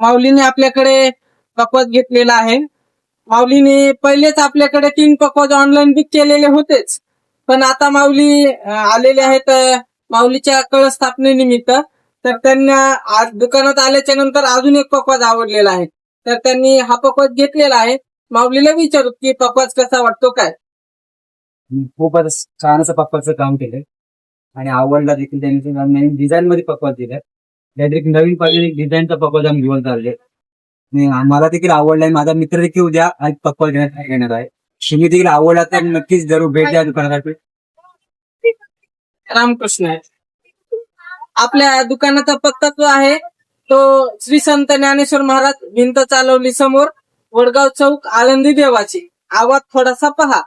माऊलीने आपल्याकडे पकवाज घेतलेला आहे. माऊलीने पहिलेच आपल्याकडे तीन पकवाज ऑनलाईन बुक केलेले होतेच. पण आता माऊली आलेले आहेत माऊलीच्या कळस स्थापनेनिमित्त तर त्यांना आज दुकानात आल्याच्यानंतर अजून एक पकवाज आवडलेला आहे. तर त्यांनी हा पकवाज घेतलेला आहे. माऊलीला विचारू की पकवाज कसा वाटतो काय? खूपच छान असं पक्वाचं काम केलंय. आणि आवडला देखील त्यांनी. नवीन डिझाईन मध्ये पकवाज दिलाय. काहीतरी नवीन पद्धतीने डिझाईनचा पकवाज आम्ही घेऊन चालले. मला देखील आवडलाय माझा मित्र देखील उद्या आज पक्वाज घेण्यात येणार आहे. तुम्ही देखील आवडला तर नक्कीच जरूर भेट द्या दुकानासाठी. रामकृष्ण आहे. आपल्या दुकानाचा पत्ता जो आहे तो श्री संत ज्ञानेश्वर महाराज भिंत चालवली समोर वडगाव चौक आळंदी देवाची. आवाज थोडासा पहा.